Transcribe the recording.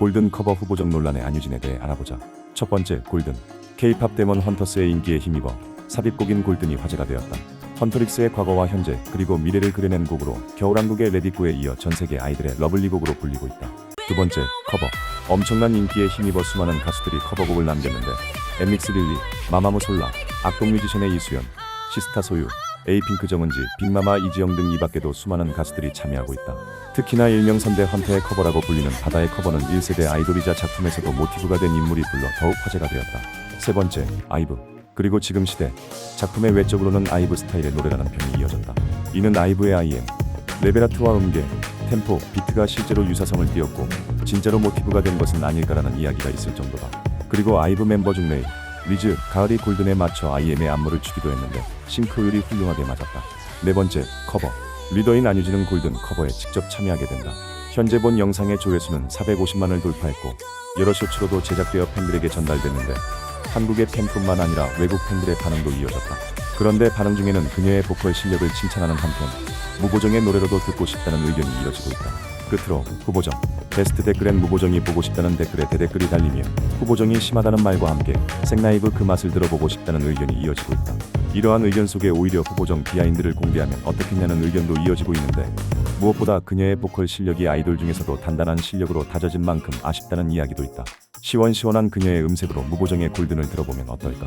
골든 커버 후보적 논란의 안유진에 대해 알아보자. 첫 번째, 골든. K-팝 데몬 헌터스의 인기에 힘입어 삽입곡인 골든이 화제가 되었다. 헌터릭스의 과거와 현재 그리고 미래를 그려낸 곡으로 겨울왕국의 레디꾸에 이어 전 세계 아이들의 러블리 곡으로 불리고 있다. 두 번째, 커버. 엄청난 인기에 힘입어 수많은 가수들이 커버곡을 남겼는데 엠믹스 릴리, 마마무 솔라, 악동 뮤지션의 이수연, 시스타 소유, 에이핑크 정은지, 빅마마 이지영 등 이 밖에도 수많은 가수들이 참여하고 있다. 특히나 일명 선대 헌터의 커버라고 불리는 바다의 커버는 1세대 아이돌이자 작품에서도 모티브가 된 인물이 불러 더욱 화제가 되었다. 세 번째, 아이브. 그리고 지금 시대, 작품의 외적으로는 아이브 스타일의 노래라는 평이 이어졌다. 이는 아이브의 IM, 레베라트와 음계, 템포, 비트가 실제로 유사성을 띄었고 진짜로 모티브가 된 것은 아닐까라는 이야기가 있을 정도다. 그리고 아이브 멤버 중 레이, 리즈, 가을이 골든에 맞춰 IM의 안무를 추기도 했는데 싱크율이 훌륭하게 맞았다. 네 번째, 커버. 리더인 안유진은 골든 커버에 직접 참여하게 된다. 현재 본 영상의 조회수는 450만을 돌파했고 여러 쇼츠로도 제작되어 팬들에게 전달됐는데 한국의 팬뿐만 아니라 외국 팬들의 반응도 이어졌다. 그런데 반응 중에는 그녀의 보컬 실력을 칭찬하는 한편 무보정의 노래로도 듣고 싶다는 의견이 이어지고 있다. 끝으로 후보정 베스트 댓글엔 무보정이 보고 싶다는 댓글에 대댓글이 달리며 후보정이 심하다는 말과 함께 생라이브 그 맛을 들어보고 싶다는 의견이 이어지고 있다. 이러한 의견 속에 오히려 후보정 비하인드를 공개하면 어떻겠냐는 의견도 이어지고 있는데 무엇보다 그녀의 보컬 실력이 아이돌 중에서도 단단한 실력으로 다져진 만큼 아쉽다는 이야기도 있다. 시원시원한 그녀의 음색으로 무보정의 골든을 들어보면 어떨까?